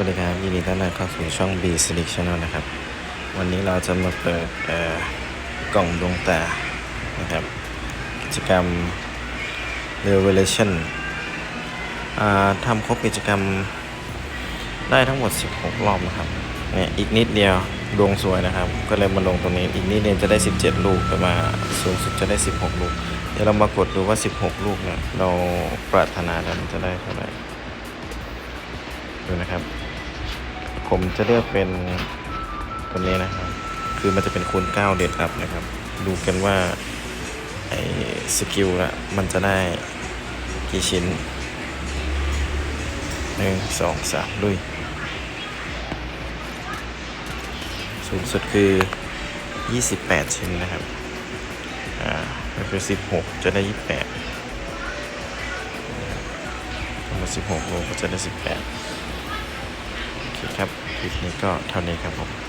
วัสดีครับ ยินดีต้อนรับเข้าสู่ช่อง B Select Channel นะครับ วันนี้เราจะมาเปิดกล่องดวงตานะครับ กิจกรรม Revelation ทำครบกิจกรรมได้ทั้งหมด 16 รอบนะครับเนี่ยอีกนิดเดียวดวงสวยนะครับ ก็เลยมาลงตรงนี้ อีกนิดเดียวจะได้ 17 ลูกแต่มาสูงสุดจะได้ 16 ลูก เดี๋ยวเรามากดดูว่า 16 ลูกเนี่ยเราปรารถนาแล้วจะได้เท่าไหร่ ดูนะครับ ผมจะเลือกเป็นตัวนี้นะครับ คือมันจะเป็นคูณ9เด็ดอัพนะครับ ดูกันว่าไอ้สกิลละมันจะได้กี่ชิ้นหนึ่งสองสามลุย สูงสุดคือ 28 ชิ้นนะครับ อ่าก็คือ 16 จะได้ 28ทั้งหมด16โลก็จะได้ 18 ครับคลิปนี้ก็เท่านี้ครับผม